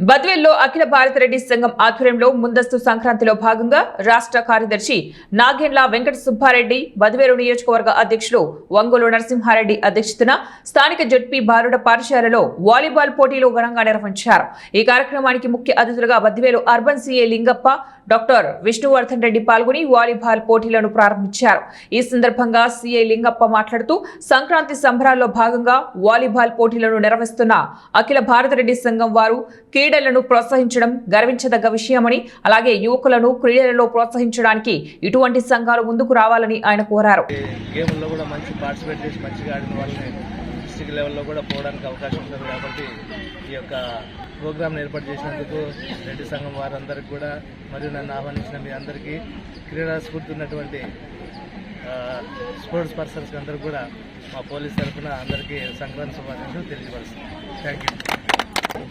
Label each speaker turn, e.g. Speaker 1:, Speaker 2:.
Speaker 1: బద్వేల్లో అఖిల భారత రెడ్డి సంఘం ఆధ్వర్యంలో ముందస్తు సంక్రాంతిలో భాగంగా రాష్ట్ర కార్యదర్శి నాగేండ్ల వెంకట సుబ్బారెడ్డి బద్వేలు నియోజకవర్గ అధ్యక్షులు వంగోలు నరసింహారెడ్డి అధ్యక్షతన స్థానిక జడ్పీ బాలుడ పాఠశాలలో వాలీబాల్ పోటీలు ఘనంగా నిర్వహించారు. ఈ కార్యక్రమానికి ముఖ్య అతిథులుగా Badvel urban CA Lingappa doctor Vishnuvardhan Reddy పాల్గొని వాలీబాల్ పోటీలను ప్రారంభించారు. ఈ సందర్భంగా సీఏ లింగప్ప మాట్లాడుతూ సంక్రాంతి సంబరాల్లో భాగంగా వాలీబాల్ పోటీలను నిర్వహిస్తున్న అఖిల భారత రెడ్డి సంఘం వారు క్రీడలను ప్రోత్సహించడం గర్వించదగ్గ విషయమని అలాగే యువకులను క్రీడలలో ప్రోత్సహించడానికి ఇటువంటి సంఘాలు ముందుకు రావాలని ఆయన కోరారు.
Speaker 2: గేమ్లో కూడా మంచి పార్టిసిపేట్ చేసి మంచిగా ఆడిన వాళ్ళని డిస్టిక్ లెవెల్లో కూడా పోవడానికి అవకాశం ఉంటుంది కాబట్టి ఈ యొక్క ప్రోగ్రామ్ని ఏర్పాటు చేసినందుకు రెడ్డి సంఘం వారందరికీ కూడా మరియు నన్ను ఆహ్వానించిన మీ అందరికీ క్రీడా స్ఫూర్తి ఉన్నటువంటి స్పోర్ట్స్ పర్సన్స్ అందరూ కూడా మా పోలీస్ తరఫున అందరికీ సంక్రాంతి శుభాకాంక్షలు తెలియపరుస్తున్నాను థ్యాంక్ యూ